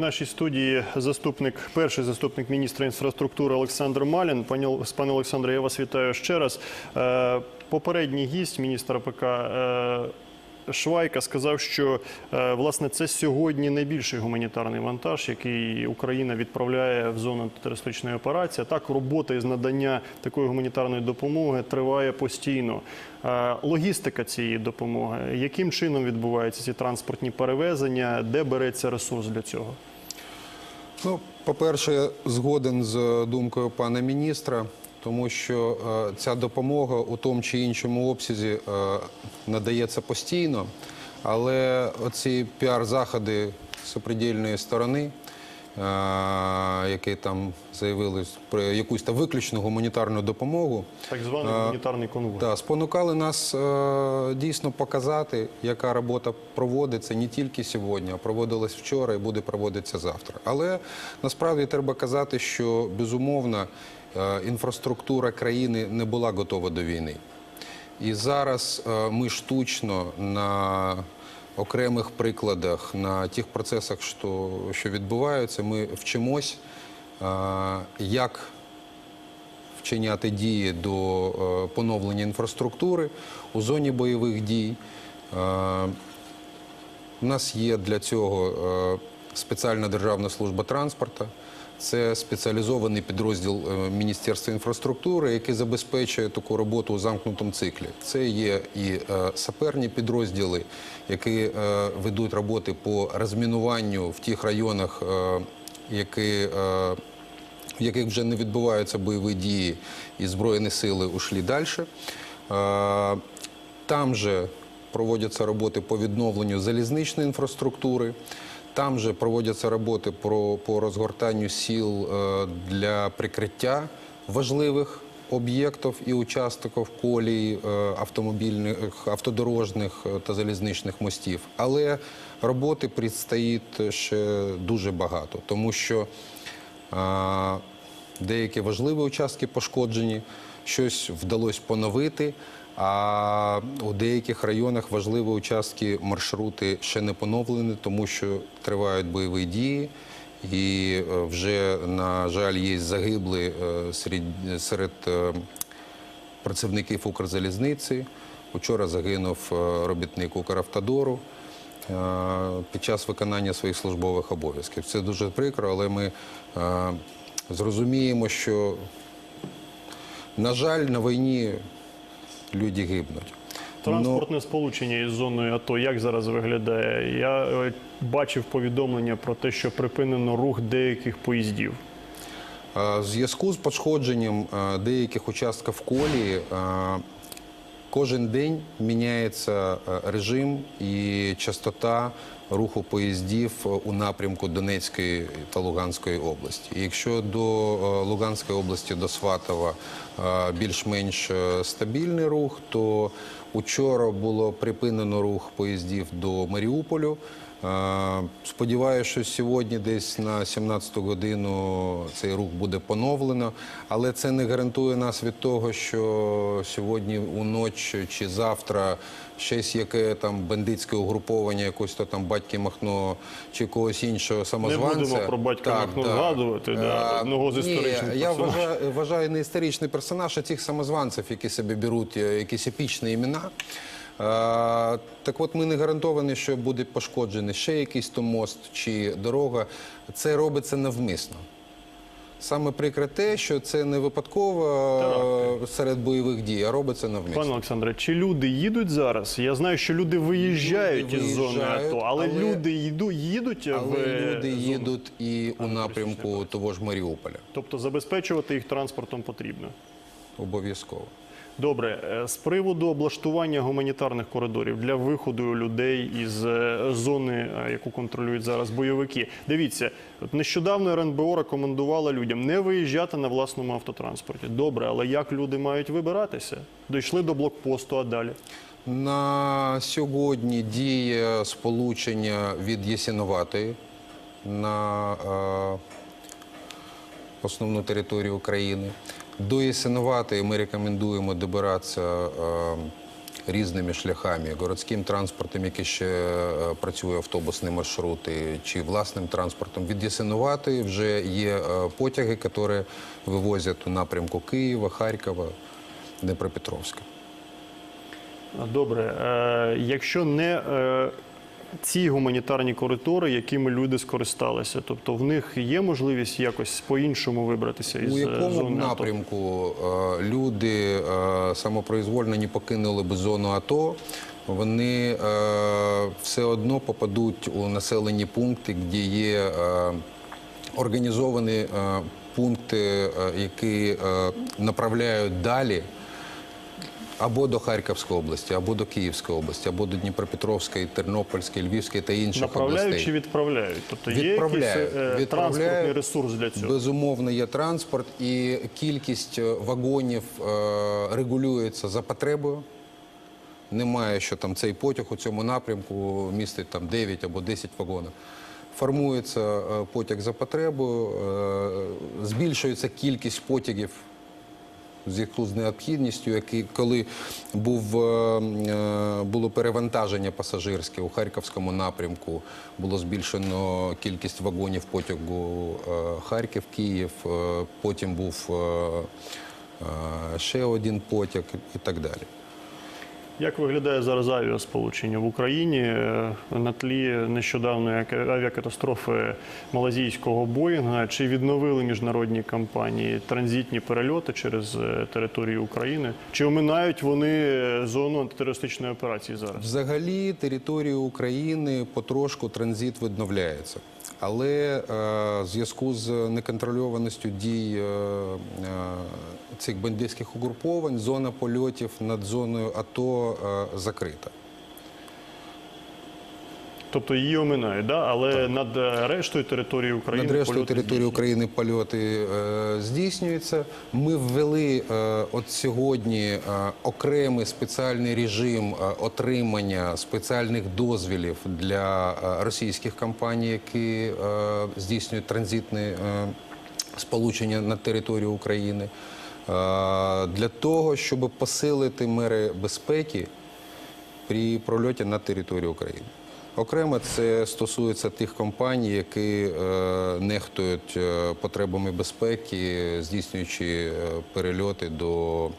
нашій студії заступник, перший заступник міністра інфраструктури Олександр Малін. Пане Олександре, я вас вітаю ще раз. Е, Попередній гість міністра ПК е, Швайка сказав, що е, власне це сьогодні найбільший гуманітарний вантаж, який Україна відправляє в зону антитерористичної операції. Так, робота із надання такої гуманітарної допомоги триває постійно. Логістика цієї допомоги, яким чином відбуваються ці транспортні перевезення, де береться ресурс для цього? Ну, по-перше, згоден з думкою пана міністра, тому що е, ця допомога у тому чи іншому обсязі е, надається постійно, але оці піар-заходи супредільної сторони, е, які там заявили про якусь там виключну гуманітарну допомогу, Так званий гуманітарний конвой. Да, спонукали нас е, дійсно показати, яка робота проводиться не тільки сьогодні, а проводилась вчора і буде проводитися завтра. Але насправді треба казати, що безумовно е, інфраструктура країни не була готова до війни. І зараз е, ми штучно на окремих прикладах, на тих процесах, що, що відбуваються, ми вчимось, е, як вчиняти дії до е, поновлення інфраструктури у зоні бойових дій. Е, У нас є для цього е, спеціальна державна служба транспорту. Це спеціалізований підрозділ е, Міністерства інфраструктури, який забезпечує таку роботу у замкнутому циклі. Це є і е, саперні підрозділи, які е, ведуть роботи по розмінуванню в тих районах, які в яких вже не відбуваються бойові дії і Збройні сили ушли далі. Там же проводяться роботи по відновленню залізничної інфраструктури. Там же проводяться роботи про, по розгортанню сіл е, для прикриття важливих об'єктів і участків колій, е, автомобільних, автодорожних е, та залізничних мостів. Але роботи предстоїть ще дуже багато, тому що Деякі важливі участки пошкоджені, щось вдалося поновити, а у деяких районах важливі участки маршрути ще не поновлені, тому що тривають бойові дії. І е, вже, на жаль, є загиблі е, серед, серед е, працівників Укрзалізниці. Учора загинув робітник Укравтодору під час виконання своїх службових обов'язків. Це дуже прикро, але ми зрозуміємо, що, на жаль, на війні люди гибнуть. Транспортне сполучення із зоною АТО як зараз виглядає? Я е, бачив повідомлення про те, що припинено рух деяких поїздів. Е, В зв'язку з пошкодженням е, деяких участків колії кожен день міняється е, режим і частота руху поїздів е, у напрямку Донецької та Луганської області. Якщо до е, Луганської області, до Сватова більш-менш стабільний рух, то учора було припинено рух поїздів до Маріуполю. Е, Сподіваюся, що сьогодні, десь на 17-ту годину, цей рух буде поновлено, але це не гарантує нас від того, що сьогодні уночі чи завтра щось яке там бандитське угруповання, якось то там батьки Махно чи когось іншого самозванця. будемо про батька Так, Махно да. згадувати, да, Е, одного з ні, історичних Я вважаю, вважаю не історичний персонаж, а тих самозванців, які собі беруть е, якісь епічні імена. Е, Так от ми не гарантовані, що буде пошкоджений ще якийсь то мост чи дорога. Це робиться навмисно. Саме прикре те, що це не випадково е, серед бойових дій, а робиться навмисно. Пане Олександре, чи люди їдуть зараз? Я знаю, що люди виїжджають Люди із зони АТО, але, але- люди їду, їдуть в Але люди зону? їдуть і у напрямку того ж Маріуполя. Тобто забезпечувати їх транспортом потрібно. Обов'язково. Добре, е, з приводу облаштування гуманітарних коридорів для виходу людей із е, зони, е, яку контролюють зараз бойовики. Дивіться, нещодавно РНБО рекомендувала людям не виїжджати на власному автотранспорті. Добре, але як люди мають вибиратися? Дійшли до блокпосту, а далі? На сьогодні діє сполучення від Єсіноватої на основну територію України. До Єсиноватої ми рекомендуємо добиратися е, різними шляхами, городським транспортом, який ще е, працює автобусні маршрути, чи власним транспортом. Від Ясинувати вже є е, потяги, які вивозять у напрямку Києва, Харкова, Дніпропетровська. Добре, якщо не ці гуманітарні коридори, якими люди скористалися, тобто в них є можливість якось по-іншому вибратися із У е, якому зони напрямку е, люди е, самопроізвольно не покинули б зону АТО, вони все одно попадуть у населені пункти, де є організовані пункти, які направляють далі. Або до Харківської області, або до Київської області, або до Дніпропетровської, Тернопільської, Львівської та інших Направляють областей. чи відправляють? Тобто є якийсь Відправляють. е, транспортний ресурс для цього? Безумовно, є транспорт, і кількість е, вагонів е, регулюється за потребою. Немає, що там цей потяг у цьому напрямку містить там 9 або 10 вагонів. Формується потяг за потребою, збільшується кількість потягів зв'язку з необхідністю, коли е, е, було перевантаження пасажирське у Харківському напрямку, було збільшено кількість вагонів потягу е, Харків-Київ, е, потім був ще один потяг і так далі. Як виглядає зараз авіасполучення в Україні е, на тлі нещодавної ака- авіакатастрофи малазійського Боїнга? Чи відновили міжнародні компанії транзитні перельоти через е, територію України? Чи оминають вони е, зону антитерористичної операції зараз? Взагалі територію України потрошку транзит відновляється. Але в зв'язку з неконтрольованістю дій цих бандитських угруповань зона польотів над зоною АТО е, закрита. Тобто її оминають, да? але над е, рештою території України Над рештою території. України польоти е, здійснюються. Ми ввели е, от сьогодні е, окремий спеціальний режим е, отримання спеціальних дозвілів для російських компаній, які е, здійснюють транзитне е, сполучення на територію України, для того, щоб посилити мери безпеки при прольоті на територію України. Окремо це стосується тих компаній, які е, нехтують е, потребами безпеки, здійснюючи е, перельоти до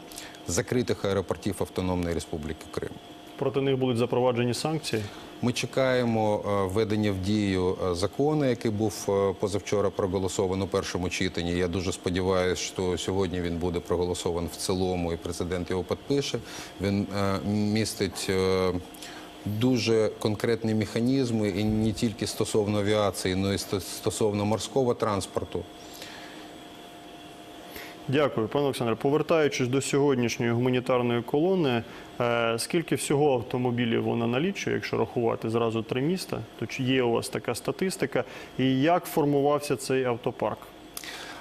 закритих аеропортів Автономної Республіки Крим. Проти них будуть запроваджені санкції. Ми чекаємо е, введення в дію е, закону, який був е, позавчора проголосований у першому читанні. Я дуже сподіваюся, що сьогодні він буде проголосований в цілому, і президент його підпише. Він містить дуже конкретні механізми, і не тільки стосовно авіації, але й стосовно морського транспорту. Дякую, пане Олександре. Повертаючись до сьогоднішньої гуманітарної колони, е, скільки всього автомобілів вона налічує, якщо рахувати зразу три міста, то чи є у вас така статистика? І як формувався цей автопарк?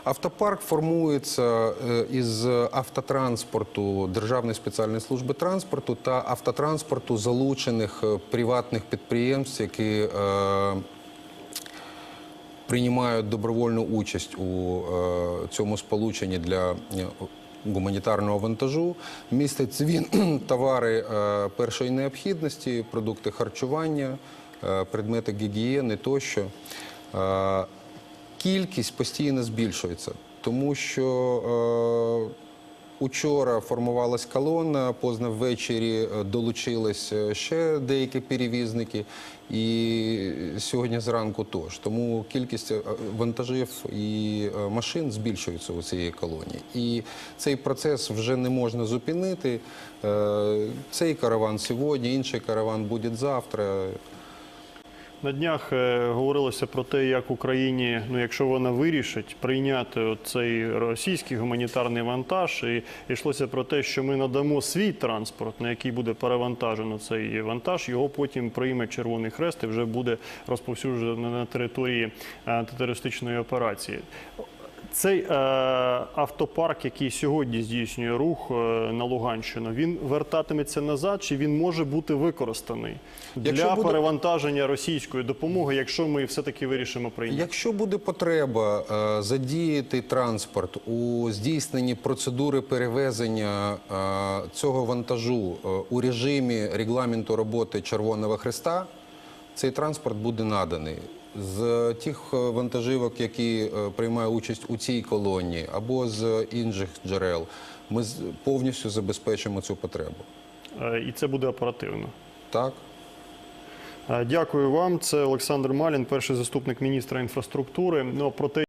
Автопарк формується е, із автотранспорту Державної спеціальної служби транспорту та автотранспорту залучених е, приватних підприємств, які приймають добровольну участь у е, цьому сполученні для е, гуманітарного вантажу. Містить він товари е, першої необхідності, продукти харчування, предмети гігієни тощо. Кількість постійно збільшується, тому що учора формувалась колона, позно ввечері е, долучились е, ще деякі перевізники, і сьогодні зранку теж. Тому кількість е, вантажів і машин збільшується у цій колонії. І цей процес вже не можна зупинити. Цей караван сьогодні, інший караван буде завтра. На днях е, говорилося про те, як Україні, ну якщо вона вирішить прийняти цей російський гуманітарний вантаж, і йшлося про те, що ми надамо свій транспорт, на який буде перевантажено цей вантаж, його потім прийме Червоний Хрест і вже буде розповсюджено на території антитерористичної операції. Цей е, автопарк, який сьогодні здійснює рух е, на Луганщину, він вертатиметься назад, чи він може бути використаний Якщо для буде- перевантаження російської допомоги, якщо ми все-таки вирішимо прийняти? Якщо буде потреба е, задіяти транспорт у здійсненні процедури перевезення е, цього вантажу е, у режимі регламенту роботи Червоного Христа, цей транспорт буде наданий. З тих вантаживок, вантажівок, які е, приймають участь у цій колонії, або з інших джерел, ми повністю забезпечимо цю потребу. Е, і це буде оперативно. Так? Е, Дякую вам. Це Олександр Малін, перший заступник міністра інфраструктури. Ну, про те,